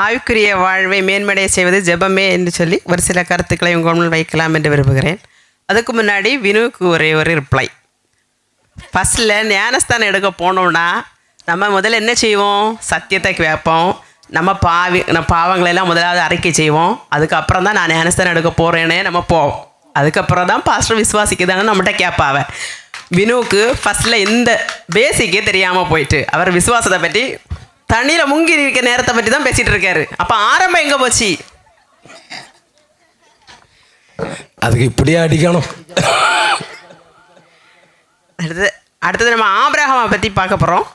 ஆயுக்குரிய வாழ்வை மேன்மடைய செய்வது ஜெபமே என்று சொல்லி ஒரு சில கருத்துக்களை உங்கள் முன் வைக்கலாம் என்று விரும்புகிறேன். அதுக்கு முன்னாடி வினுவுக்கு ஒரே ஒரு ரிப்ளை ஃபஸ்ட்டில் ஞானஸ்தானம் எடுக்க போனோம்னா நம்ம முதல்ல என்ன செய்வோம்? சத்தியத்தை கேட்போம். நம்ம பாவி நம்ம பாவங்களெல்லாம் முதலாவது அறிக்கை செய்வோம். அதுக்கப்புறம் தான் நான் ஞானஸ்தானம் எடுக்க போகிறேனே நம்ம போவோம். அதுக்கப்புறம் தான் பாஸ்டர் விசுவாசிக்குதாங்கன்னு நம்மகிட்ட கேட்பாவ. வினுவுக்கு ஃபஸ்ட்டில் இந்த பேசிக்கே தெரியாமல் போயிட்டு அவர் விசுவாசத்தை பற்றி தண்ணியில் முங்கி இருக்க நேரத்தை பற்றி தான் பேசிகிட்டு இருக்காரு. அப்போ ஆரம்பம் எங்கே போச்சு? அதுக்கு இப்படியே அடிக்கணும்? அடுத்தது அடுத்தது நம்ம ஆபிரகாமை பற்றி பார்க்க போகிறோம்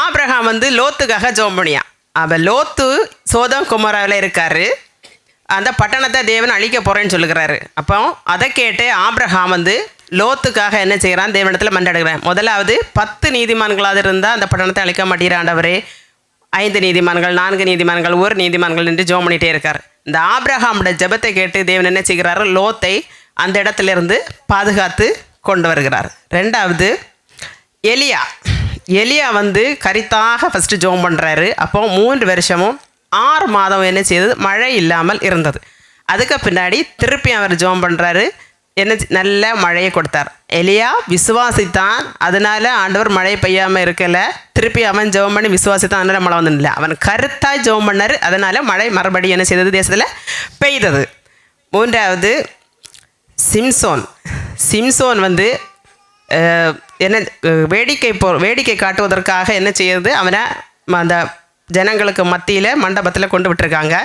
ஆபிரகாம் வந்து லோத்துக்காக ஜோம் பண்ணியான் அவன் லோத்து சோதம் குமாராவில் இருக்காரு. அந்த பட்டணத்தை தேவன் அழிக்க போகிறேன்னு சொல்லுகிறாரு. அப்போ அதை கேட்டு ஆபிரகாம் வந்து லோத்துக்காக என்ன செய்கிறான் தேவனிடத்தில் மண்டாடுகிறான். முதலாவது பத்து நீதிமான்களாக இருந்தால் அந்த பட்டணத்தை அழிக்க மாட்டேங்கிற ஆண்டவரே. ஐந்து நீதிமான்கள் நான்கு நீதிமான்கள் ஒரு நீதிமான்கள் என்று ஜோம் பண்ணிகிட்டே இருக்கார். இந்த ஆப்ரஹாமோட ஜெபத்தை கேட்டு தேவன் என்ன செய்கிறாரு? லோத்தை அந்த இடத்துலேருந்து பாதுகாத்து கொண்டு வருகிறார். ரெண்டாவது எலியா. எலியா வந்து கரித்தாக ஃபஸ்ட்டு ஜோம் பண்ணுறாரு அப்போ மூன்று வருஷமும் ஆறு மாதம் என்ன செய்தது? மழை இல்லாமல் இருந்தது. அதுக்கு பின்னாடி திருப்பி அவர் ஜோம் பண்ணுறாரு என்ன நல்ல மழையை கொடுத்தார். எலியா விசுவாசித்தான். அதனால ஆண்டவர் மழை பெய்யாமல் இருக்கல. திருப்பி அவன் ஜெபம் பண்ணி விசுவாசித்தான். அதனால மழை வந்ததில்லை அவன் கருத்தாய் ஜெபம் பண்ணார். அதனால மழை மறுபடியும் என்ன செய்தது? தேசத்தில் பெய்தது. மூன்றாவது சிம்சோன். சிம்சோன் வந்து என்ன வேடிக்கை போ வேடிக்கை காட்டுவதற்காக என்ன செய்யறது அவனை ம- அந்த ஜனங்களுக்கு மத்தியில் மண்டபத்தில் கொண்டு விட்டுருக்காங்க.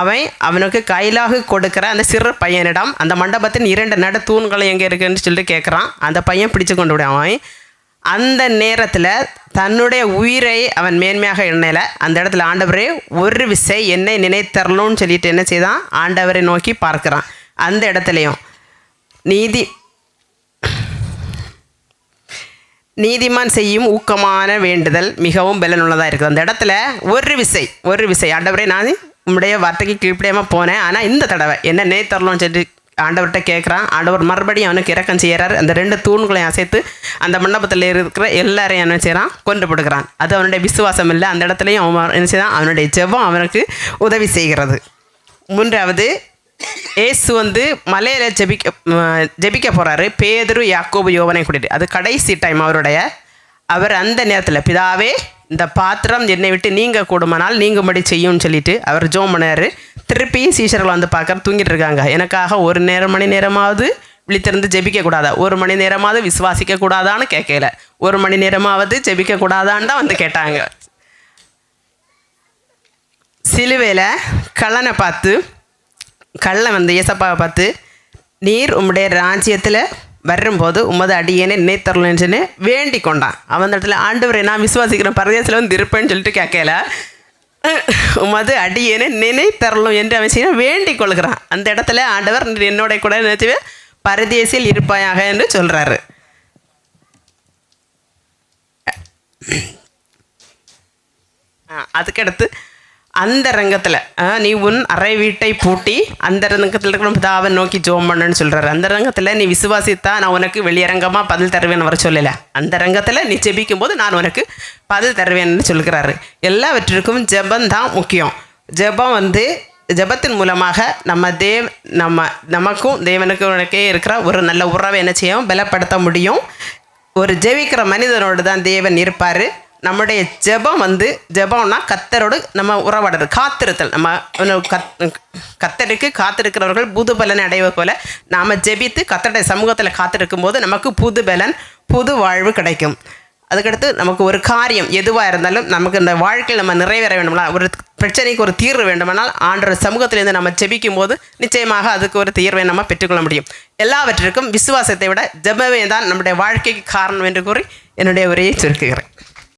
அவன் அவனுக்கு கையிலாக கொடுக்குற அந்த சிறு பையனிடம் அந்த மண்டபத்தின் இரண்டு நடு தூண்கள் எங்கே இருக்குன்னு சொல்லிட்டு கேட்குறான் அந்த பையன் பிடிச்சு கொண்டு விடுவான் அவன். அந்த நேரத்தில் தன்னுடைய உயிரை அவன் மேன்மையாக எண்ணல. அந்த இடத்துல ஆண்டவரே ஒரு விசை என்னை நினைத்தரலும்னு சொல்லிட்டு என்ன செய்தான்? ஆண்டவரை நோக்கி பார்க்குறான். அந்த இடத்துலையும் நீதி நீதிமான் செய்யும் ஊக்கமான வேண்டுதல் மிகவும் பலனுள்ளதாக இருக்குது. அந்த இடத்துல ஒரு விசை ஒரு விசை. ஆண்டவரே நான் உம்முடைய வார்த்தைக்கு கீழ்ப்படியாமல் போனேன். ஆனால் இந்த தடவை என்ன நேத்தரணும்னு சொல்லி ஆண்டவர்கிட்ட கேட்குறான் ஆண்டவர் மறுபடியும் அவனுக்கு இறக்கம் செய்கிறார் அந்த ரெண்டு தூண்களையும் அசைத்து அந்த மண்டபத்தில் இருக்கிற எல்லாரையும் என்ன செய்கிறான் கொண்டு போடுக்கிறான் அது அவனுடைய விசுவாசம் இல்லை. அந்த இடத்துலையும் அவன் என்ன செய்தான்? அவனுடைய ஜெபம் அவனுக்கு உதவி செய்கிறது. மூன்றாவது ஏசு வந்து மலையில் ஜெபிக்க ஜெபிக்க போகிறாரு பேதரு யாக்கோபு யோவனை கூட்டிட்டு. அது கடைசி டைம் அவருடைய. அவர் அந்த நேரத்தில் பிதாவே இந்த பாத்திரம் என்னை விட்டு நீங்க கூடுமானால் நீங்கும்படி செய்யும்னு சொல்லிட்டு அவர் ஜோம் பண்ணாரு திருப்பி சீஷர்கள் வந்து பார்க்க தூங்கிட்டு இருக்காங்க. எனக்காக ஒரு நேரம் மணி நேரமாவது விழித்திருந்து ஜெபிக்க கூடாதா? ஒரு மணி நேரமாவது விசுவாசிக்க கூடாதான்னு கேட்கல. ஒரு மணி நேரமாவது ஜெபிக்க கூடாதான்னு தான் வந்து கேட்டாங்க. சிலுவையில் கள்ளனை பார்த்து கள்ளன் வந்து ஏசப்பாவை பார்த்து நீர் உம்முடைய ராஜ்யத்தில் வரும்போது உமது அடியேனே நினைத்தரலன்னு வேண்டி கொண்டான் அவன் அந்த இடத்துல ஆண்டவரை நான் விசுவாசிக்கிறேன் பரதேசத்தில் வந்து இருப்பேன்னு சொல்லிட்டு கேட்கல. உமது அடியேனே நினைத்தரலும் என்று அவன் செய்ய வேண்டிக் கொள்கிறான் அந்த இடத்துல ஆண்டவர் என்னோட கூட நினைச்சு பரதேசியில் இருப்பாயாக என்று சொல்கிறாரு அதுக்கடுத்து அந்த ரங்கத்தில் நீ உன் அறை வீட்டை பூட்டி அந்த ரங்கத்தில் இருக்கிற பிதாவை நோக்கி ஜோம் பண்ணுன்னு சொல்கிறாரு அந்த ரங்கத்தில் நீ விசுவாசித்தா நான் உனக்கு வெளியரங்கமாக பதில் தருவேன் வர சொல்லலை. அந்த ரங்கத்தில் நீ ஜெபிக்கும் போது நான் உனக்கு பதில் தருவேன்னு சொல்கிறாரு. எல்லாவற்றிற்கும் ஜெபம் தான் முக்கியம். ஜெபம் வந்து ஜெபத்தின் மூலமாக நம்ம தேவ் நம்ம நமக்கும் தேவனுக்கும் உனக்கே இருக்கிற ஒரு நல்ல உறவை என்ன செய்யும்? பலப்படுத்த முடியும். ஒரு ஜெபிக்கிற மனிதனோடு தான் தேவன் இருப்பார். நம்முடைய ஜெபம் வந்து ஜபம்னா கத்தரோடு நம்ம உறவாடுறது. காத்திருத்தல். நம்ம கத் கத்தருக்கு காத்திருக்கிறவர்கள் புது பலனை அடைவது போல நாம் ஜெபித்து கத்தருடைய சமூகத்தில் காத்திருக்கும் போது நமக்கு புது பலன் புது வாழ்வு கிடைக்கும். அதுக்கடுத்து நமக்கு ஒரு காரியம் எதுவாக இருந்தாலும் நமக்கு இந்த வாழ்க்கையில் நம்ம நிறைவேற வேண்டும்னா ஒரு பிரச்சனைக்கு ஒரு தீர்வு வேண்டுமானால் ஆண்டோட சமூகத்திலேருந்து நம்ம ஜெபிக்கும் போது நிச்சயமாக அதுக்கு ஒரு தீர்வை நம்ம பெற்றுக்கொள்ள முடியும். எல்லாவற்றிற்கும் விசுவாசத்தை விட ஜெபமே தான் நம்முடைய வாழ்க்கைக்கு காரணம் என்று கூறி என்னுடைய உரையை சுருக்குகிறேன்.